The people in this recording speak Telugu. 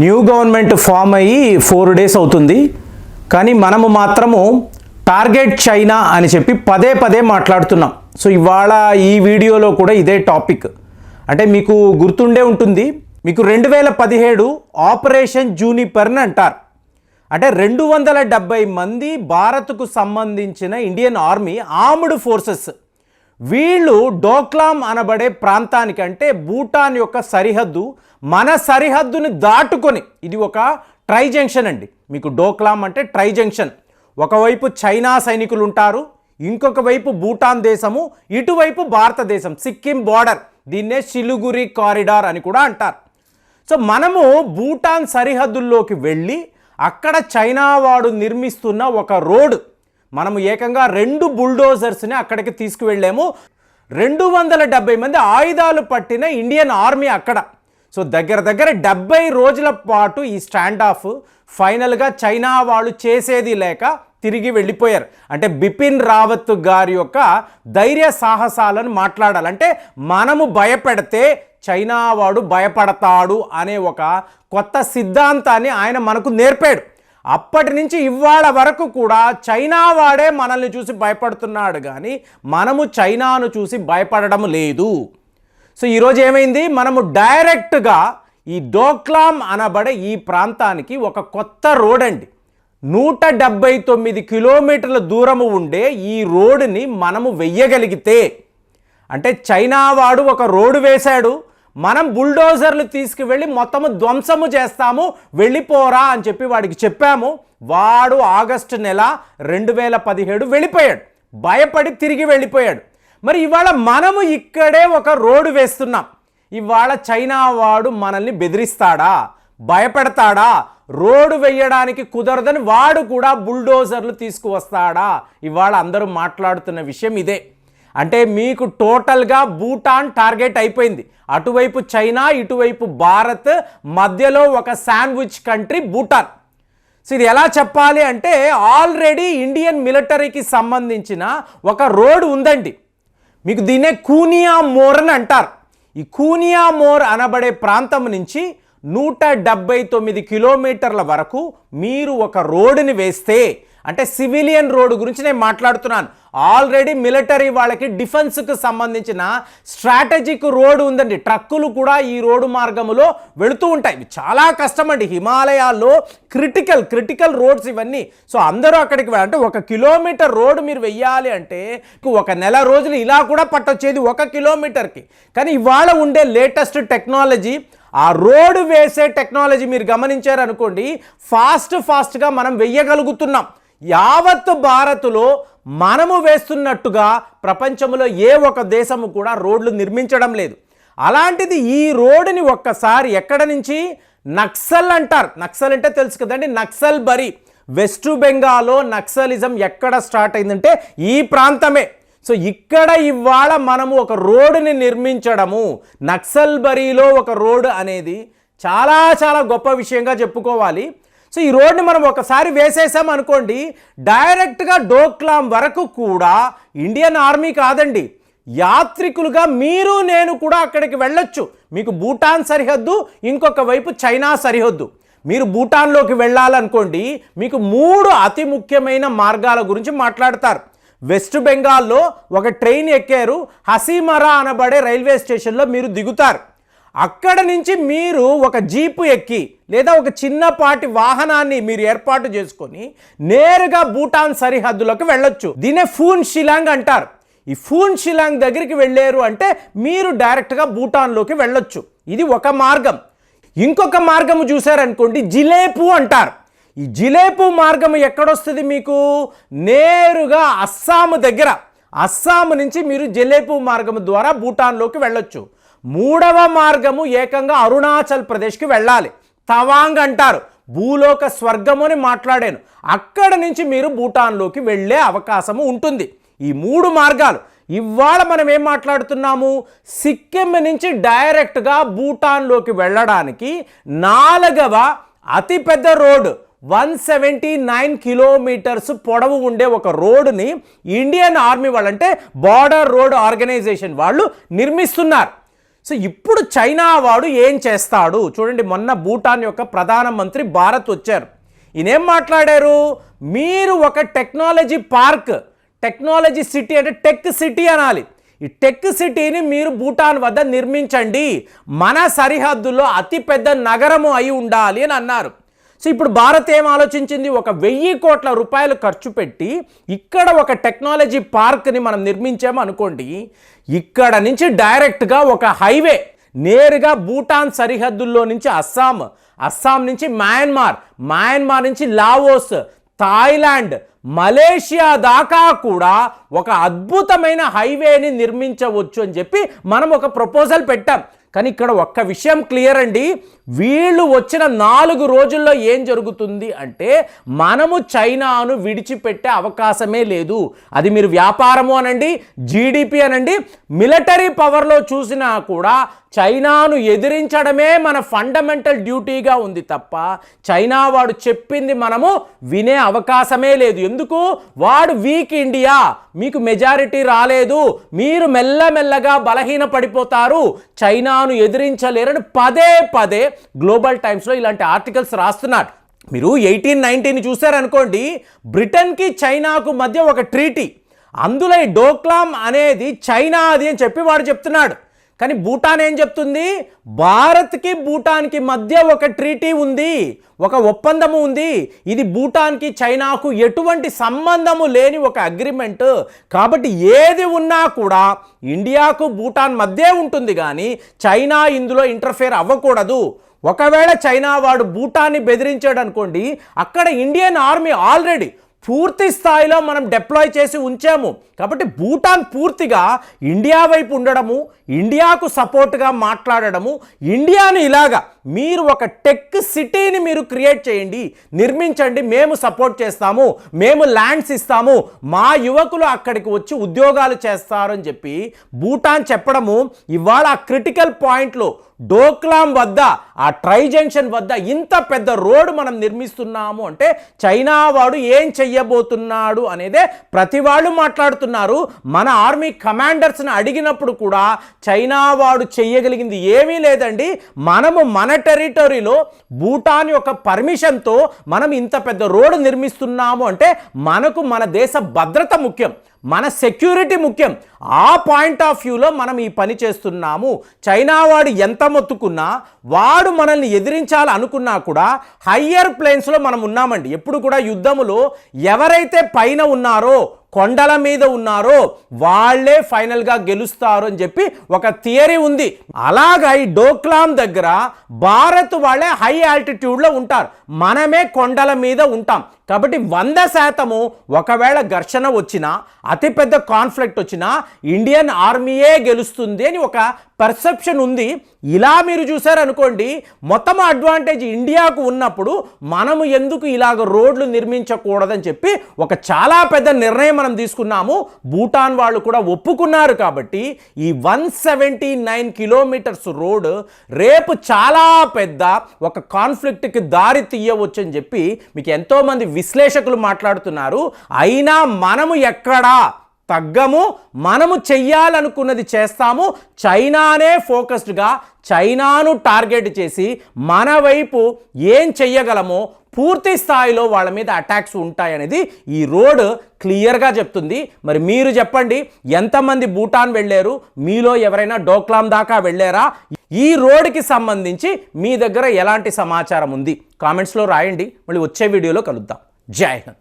న్యూ గవర్నమెంట్ ఫామ్ అయ్యి ఫోర్ డేస్ అవుతుంది. కానీ మనము మాత్రము టార్గెట్ చైనా అని చెప్పి పదే పదే మాట్లాడుతున్నాం. సో ఇవాళ ఈ వీడియోలో కూడా ఇదే టాపిక్. అంటే మీకు గుర్తుండే ఉంటుంది మీకు రెండు వేల పదిహేడు ఆపరేషన్ జూనిపర్ని అంటారు. అంటే రెండు వందల డెబ్బై మంది భారత్కు సంబంధించిన ఇండియన్ ఆర్మీ ఆర్మ్డ్ ఫోర్సెస్ వీళ్ళు డోక్లాం అనబడే ప్రాంతానికి అంటే భూటాన్ యొక్క సరిహద్దు మన సరిహద్దుని దాటుకొని ఇది ఒక ట్రై జంక్షన్ అండి. మీకు డోక్లాం అంటే ట్రై జంక్షన్ ఒకవైపు చైనా సైనికులు ఉంటారు ఇంకొక వైపు భూటాన్ దేశము ఇటువైపు భారతదేశం సిక్కిం బార్డర్ దీన్నే సిలుగురి కారిడార్ అని కూడా అంటారు. సో మనము భూటాన్ సరిహద్దుల్లోకి వెళ్ళి అక్కడ చైనా వాడు నిర్మిస్తున్న ఒక రోడ్ మనము ఏకంగా రెండు బుల్డోజర్స్ని అక్కడికి తీసుకువెళ్ళాము. రెండు వందల డెబ్బై మంది ఆయుధాలు పట్టిన ఇండియన్ ఆర్మీ అక్కడ. సో దగ్గర దగ్గర డెబ్బై రోజుల పాటు ఈ స్టాండ్ ఆఫ్ ఫైనల్గా చైనా వాళ్ళు చేసేది లేక తిరిగి వెళ్ళిపోయారు. అంటే బిపిన్ రావత్ గారి యొక్క ధైర్య సాహసాలను మాట్లాడాలి. అంటే మనము భయపెడితే చైనా వాడు భయపడతాడు అనే ఒక కొత్త సిద్ధాంతాన్ని ఆయన మనకు నేర్పాడు. అప్పటి నుంచి ఇవాళ వరకు కూడా చైనా వాడే మనల్ని చూసి భయపడుతున్నాడు కానీ మనము చైనాను చూసి భయపడడం లేదు. సో ఈరోజు ఏమైంది? మనము డైరెక్ట్గా ఈ డోక్లాం అనబడే ఈ ప్రాంతానికి ఒక కొత్త రోడ్ అండి. నూట డెబ్బై తొమ్మిది కిలోమీటర్ల దూరము ఉండే ఈ రోడ్ని మనము వెయ్యగలిగితే అంటే చైనా వాడు ఒక రోడ్డు వేశాడు. మనం బుల్డోజర్లు తీసుకువెళ్ళి మొత్తము ధ్వంసము చేస్తాము వెళ్ళిపోరా అని చెప్పి వాడికి చెప్పాము. వాడు ఆగస్టు నెల రెండు వేల పదిహేడు వెళ్ళిపోయాడు. భయపడి తిరిగి వెళ్ళిపోయాడు. మరి ఇవాళ మనము ఇక్కడే ఒక రోడ్డు వేస్తున్నాం. ఇవాళ చైనా వాడు మనల్ని బెదిరిస్తాడా? భయపెడతాడా? రోడ్డు వేయడానికి కుదరదని వాడు కూడా బుల్డోజర్లు తీసుకువస్తాడా? ఇవాళ అందరూ మాట్లాడుతున్న విషయం ఇదే. అంటే మీకు టోటల్గా భూటాన్ టార్గెట్ అయిపోయింది. అటువైపు చైనా ఇటువైపు భారత్ మధ్యలో ఒక శాండ్విచ్ కంట్రీ భూటాన్. సో ఇది ఎలా చెప్పాలి అంటే ఆల్రెడీ ఇండియన్ మిలిటరీకి సంబంధించిన ఒక రోడ్ ఉందండి. మీకు దీన్నే కూనియా మోర్ అని అంటారు. ఈ కూనియా మోర్ అనబడే ప్రాంతం నుంచి నూట డెబ్బై తొమ్మిది కిలోమీటర్ల వరకు మీరు ఒక రోడ్డుని వేస్తే అంటే సివిలియన్ రోడ్డు గురించి నేను మాట్లాడుతున్నాను. ఆల్రెడీ మిలిటరీ వాళ్ళకి డిఫెన్స్కు సంబంధించిన స్ట్రాటజిక్ రోడ్డు ఉందండి. ట్రక్కులు కూడా ఈ రోడ్డు మార్గంలో వెళుతూ ఉంటాయి. చాలా కష్టం అండి. హిమాలయాల్లో క్రిటికల్ క్రిటికల్ రోడ్స్ ఇవన్నీ. సో అందరూ అక్కడికి అంటే ఒక కిలోమీటర్ రోడ్డు మీరు వెయ్యాలి అంటే ఒక నెల రోజులు ఇలా కూడా పట్టొచ్చేది ఒక కిలోమీటర్కి. కానీ ఇవాళ ఉండే లేటెస్ట్ టెక్నాలజీ ఆ రోడ్డు వేసే టెక్నాలజీ మీరు గమనించారనుకోండి ఫాస్ట్ ఫాస్ట్గా మనం వెయ్యగలుగుతున్నాం. యావత్ భారత్లో మనము వేస్తున్నట్టుగా ప్రపంచంలో ఏ ఒక దేశము కూడా రోడ్లు నిర్మించడం లేదు. అలాంటిది ఈ రోడ్డుని ఒక్కసారి ఎక్కడ నుంచి? నక్సల్ అంటారు. నక్సల్ అంటే తెలుసు కదండి. నక్సల్ బరి. వెస్ట్ బెంగాల్లో నక్సలిజం ఎక్కడ స్టార్ట్ అయిందంటే ఈ ప్రాంతమే. సో ఇక్కడ ఇవాళ మనము ఒక రోడ్డుని నిర్మించడము నక్సల్ బరీలో ఒక రోడ్డు అనేది చాలా చాలా గొప్ప విషయంగా చెప్పుకోవాలి. సో ఈ రోడ్ని మనం ఒకసారి వేసేసాం అనుకోండి డైరెక్ట్గా డోక్లాం వరకు కూడా ఇండియన్ ఆర్మీ కాదండి. యాత్రికులుగా మీరు నేను కూడా అక్కడికి వెళ్ళొచ్చు. మీకు భూటాన్ సరిహద్దు ఇంకొక వైపు చైనా సరిహద్దు. మీరు భూటాన్లోకి వెళ్ళాలనుకోండి మీకు మూడు అతి ముఖ్యమైన మార్గాల గురించి మాట్లాడతారు. వెస్ట్ బెంగాల్లో ఒక ట్రైన్ ఎక్కారు హసీమరా అనబడే రైల్వే స్టేషన్లో మీరు దిగుతారు. అక్కడ నుంచి మీరు ఒక జీపు ఎక్కి లేదా ఒక చిన్నపాటి వాహనాన్ని మీరు ఏర్పాటు చేసుకొని నేరుగా భూటాన్ సరిహద్దులోకి వెళ్ళొచ్చు. దీనే ఫూన్ షిలాంగ్ అంటారు. ఈ ఫూన్ షిలాంగ్ దగ్గరికి వెళ్ళారు అంటే మీరు డైరెక్ట్గా భూటాన్లోకి వెళ్ళొచ్చు. ఇది ఒక మార్గం. ఇంకొక మార్గము చూశారనుకోండి జిలేపు అంటారు. ఈ జిలేపు మార్గం ఎక్కడొస్తుంది మీకు? నేరుగా అస్సాము దగ్గర. అస్సాం నుంచి మీరు జిలేపు మార్గం ద్వారా భూటాన్లోకి వెళ్ళొచ్చు. మూడవ మార్గము ఏకంగా అరుణాచల్ ప్రదేశ్కి వెళ్ళాలి. తవాంగ్ అంటారు. భూలోక స్వర్గము అని మాట్లాడాను. అక్కడ నుంచి మీరు భూటాన్లోకి వెళ్ళే అవకాశము ఉంటుంది. ఈ మూడు మార్గాలు. ఇవాళ మనం ఏం మాట్లాడుతున్నాము? సిక్కిం నుంచి డైరెక్ట్గా భూటాన్లోకి వెళ్ళడానికి నాలుగవ అతిపెద్ద road one seventy nine kilometres పొడవు ఉండే ఒక రోడ్డుని ఇండియన్ ఆర్మీ వాళ్ళంటే బార్డర్ రోడ్ ఆర్గనైజేషన్ వాళ్ళు నిర్మిస్తున్నారు. సో ఇప్పుడు చైనా వాడు ఏం చేస్తాడు? చూడండి మొన్న భూటాన్ యొక్క ప్రధానమంత్రి భారత్ వచ్చారు. ఈయనేం మాట్లాడారు? మీరు ఒక టెక్నాలజీ పార్క్ టెక్నాలజీ సిటీ అంటే టెక్ సిటీ అనాలి. ఈ టెక్ సిటీని మీరు భూటాన్ వద్ద నిర్మించండి. మన సరిహద్దులో అతిపెద్ద నగరము అయి ఉండాలి అని అన్నారు. సో ఇప్పుడు భారత్ ఏం ఆలోచించింది? ఒక వెయ్యి కోట్ల రూపాయలు ఖర్చు పెట్టి ఇక్కడ ఒక టెక్నాలజీ పార్క్ని మనం నిర్మించాము అనుకోండి ఇక్కడ నుంచి డైరెక్ట్గా ఒక హైవే నేరుగా భూటాన్ సరిహద్దుల్లో నుంచి అస్సాం అస్సాం నుంచి మయన్మార్ మయన్మార్ నుంచి లావోస్ థాయిలాండ్ మలేషియా దాకా కూడా ఒక అద్భుతమైన హైవేని నిర్మించవచ్చు అని చెప్పి మనం ఒక ప్రపోజల్ పెట్టాం. కానీ ఇక్కడ ఒక్క విషయం క్లియర్ అండి. వీళ్ళు వచ్చిన నాలుగు రోజుల్లో ఏం జరుగుతుంది అంటే మనము చైనాను విడిచిపెట్టే అవకాశమే లేదు. అది మీరు వ్యాపారము అనండి జీడిపి అనండి మిలిటరీ పవర్లో చూసినా కూడా చైనాను ఎదిరించడమే మన ఫండమెంటల్ డ్యూటీగా ఉంది తప్ప చైనా వాడు చెప్పింది మనము వినే అవకాశమే లేదు. ఎందుకు? వాడు వీక్ ఇండియా మీకు మెజారిటీ రాలేదు మీరు మెల్లమెల్లగా బలహీన పడిపోతారు చైనాను ఎదిరించలేరని పదే పదే గ్లోబల్ టైమ్స్లో ఇలాంటి ఆర్టికల్స్ రాస్తున్నాడు మీరు ఎయిటీన్ నైన్టీన్ చూసారనుకోండి బ్రిటన్కి చైనాకు మధ్య ఒక ట్రీటీ అందులో ఈ డోక్లాం అనేది చైనా అది అని చెప్పి వాడు చెప్తున్నాడు. కానీ భూటాన్ ఏం చెప్తుంది? భారత్కి భూటాన్కి మధ్య ఒక ట్రీటీ ఉంది ఒక ఒప్పందము ఉంది. ఇది భూటాన్కి చైనాకు ఎటువంటి సంబంధము లేని ఒక అగ్రిమెంట్. కాబట్టి ఏది ఉన్నా కూడా ఇండియాకు భూటాన్ మధ్య ఉంటుంది కానీ చైనా ఇందులో ఇంటర్ఫేర్ అవ్వకూడదు. ఒకవేళ చైనా వాడు భూటాన్ని బెదిరించాడు అనుకోండి అక్కడ ఇండియన్ ఆర్మీ ఆల్రెడీ పూర్తి స్థాయిలో మనం డిప్లాయ్ చేసి ఉంచాము. కాబట్టి భూటాన్ పూర్తిగా ఇండియా వైపు ఉండడము ఇండియాకు సపోర్ట్గా మాట్లాడడము ఇండియాను ఇలాగా మీరు ఒక టెక్ సిటీని మీరు క్రియేట్ చేయండి నిర్మించండి మేము సపోర్ట్ చేస్తాము మేము ల్యాండ్స్ ఇస్తాము మా యువకులు అక్కడికి వచ్చి ఉద్యోగాలు చేస్తారు అని చెప్పి భూటాన్ చెప్పడము ఇవాళ ఆ క్రిటికల్ పాయింట్లో డోక్లాం వద్ద ఆ ట్రై జంక్షన్ వద్ద ఇంత పెద్ద రోడ్ మనం నిర్మిస్తున్నాము అంటే చైనా వాడు ఏం చెయ్యబోతున్నాడు అనేదే ప్రతి వాళ్ళు మాట్లాడుతున్నారు. మన ఆర్మీ కమాండర్స్ని అడిగినప్పుడు కూడా చైనా వాడు చెయ్యగలిగింది ఏమీ లేదండి. మనము మన టెరిటరీలో భూటాన్ యొక్క పర్మిషన్తో మనం ఇంత పెద్ద రోడ్డు నిర్మిస్తున్నాము అంటే మనకు మన దేశ భద్రత ముఖ్యం. మన సెక్యూరిటీ ముఖ్యం. ఆ పాయింట్ ఆఫ్ వ్యూలో మనం ఈ పని చేస్తున్నాము. చైనా వాడు ఎంత మొత్తుకున్నా వాడు మనల్ని ఎదిరించాలనుకున్నా కూడా హయ్యర్ ప్లేన్స్లో మనం ఉన్నామండి. ఎప్పుడు కూడా యుద్ధములో ఎవరైతే పైన ఉన్నారో కొండల మీద ఉన్నారో వాళ్ళే ఫైనల్గా గెలుస్తారు అని చెప్పి ఒక థియరీ ఉంది. అలాగా ఈ డోక్లాం దగ్గర భారత్ వాళ్ళే హై ఆల్టిట్యూడ్లో ఉంటారు. మనమే కొండల మీద ఉంటాం. కాబట్టి వంద శాతము ఒకవేళ ఘర్షణ వచ్చినా అతిపెద్ద కాన్ఫ్లిక్ట్ వచ్చినా ఇండియన్ ఆర్మీయే గెలుస్తుంది అని ఒక పర్సెప్షన్ ఉంది. ఇలా మీరు చూసారనుకోండి మొత్తం అడ్వాంటేజ్ ఇండియాకు ఉన్నప్పుడు మనము ఎందుకు ఇలాగ రోడ్లు నిర్మించకూడదని చెప్పి ఒక చాలా పెద్ద నిర్ణయం మనం తీసుకున్నాము. భూటాన్ వాళ్ళు కూడా ఒప్పుకున్నారు కాబట్టి ఈ one seventy nine kilometres road రేపు చాలా పెద్ద ఒక కాన్ఫ్లిక్ట్కి దారి తీయవచ్చు అని చెప్పి మీకు ఎంతోమంది విశ్లేషకులు మాట్లాడుతున్నారు. అయినా మనము ఎక్కడా తగ్గము మనము చెయ్యాలనుకున్నది చేస్తాము. చైనానే ఫోకస్డ్గా చైనాను టార్గెట్ చేసి మన వైపు ఏం చెయ్యగలమో పూర్తి స్థాయిలో వాళ్ళ మీద అటాక్స్ ఉంటాయనేది ఈ రోడ్ క్లియర్గా చెప్తుంది. మరి మీరు చెప్పండి ఎంతమంది భూటాన్ వెళ్ళారు? మీలో ఎవరైనా డోక్లాం దాకా వెళ్ళారా? ఈ రోడ్కి సంబంధించి మీ దగ్గర ఎలాంటి సమాచారం ఉంది? కామెంట్స్లో రాయండి. మళ్ళీ వచ్చే వీడియోలో కలుద్దాం. జై హింద్.